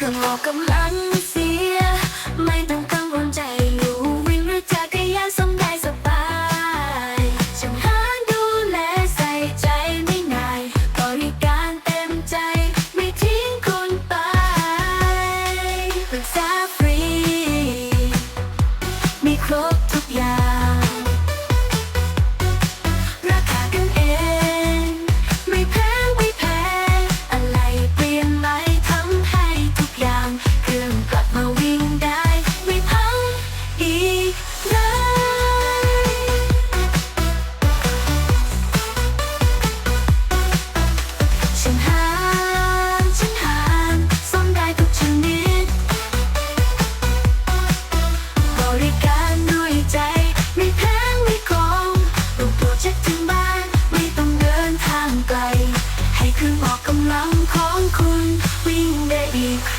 เครื่องโลกกำลังเสีย ไม่ต้องกังวลใจอยู่วิ่งหรือจักรยานสมได้สบายฉันหาดูแลใส่ใจไม่นายบริการเต็มใจ ไม่ทิ้งคุณไปปรึกษาฟรี มีครบทุกอย่าง คือออกกำลังของคุณ วิ่งได้อีก